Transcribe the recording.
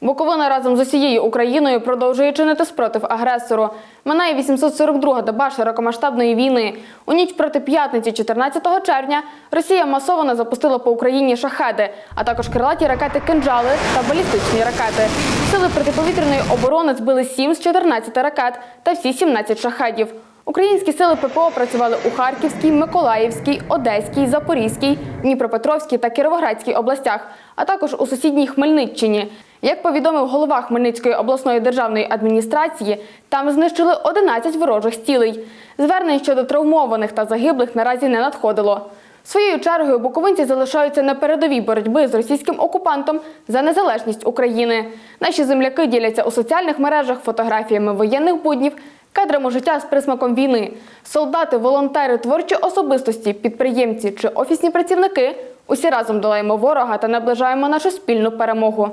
Буковина разом з усією Україною продовжує чинити спротив агресору. Минає 842-га доба широкомасштабної війни. У ніч проти п'ятниці, 14 червня, Росія масово запустила по Україні шахеди, а також крилаті ракети «Кинджали» та балістичні ракети. Сили протиповітряної оборони збили 7 з 14 ракет та всі 17 шахедів. Українські сили ППО працювали у Харківській, Миколаївській, Одеській, Запорізькій, Дніпропетровській та Кіровоградській областях, а також у сусідній Хмельниччині. Як повідомив голова Хмельницької обласної державної адміністрації, там знищили 11 ворожих цілей. Звернень щодо травмованих та загиблих наразі не надходило. Своєю чергою буковинці залишаються на передовій боротьби з російським окупантом за незалежність України. Наші земляки діляться у соціальних мережах фотографіями воєнних буднів, кадрами життя з присмаком війни. Солдати, волонтери, творчі особистості, підприємці чи офісні працівники усі разом долаємо ворога та наближаємо нашу спільну перемогу.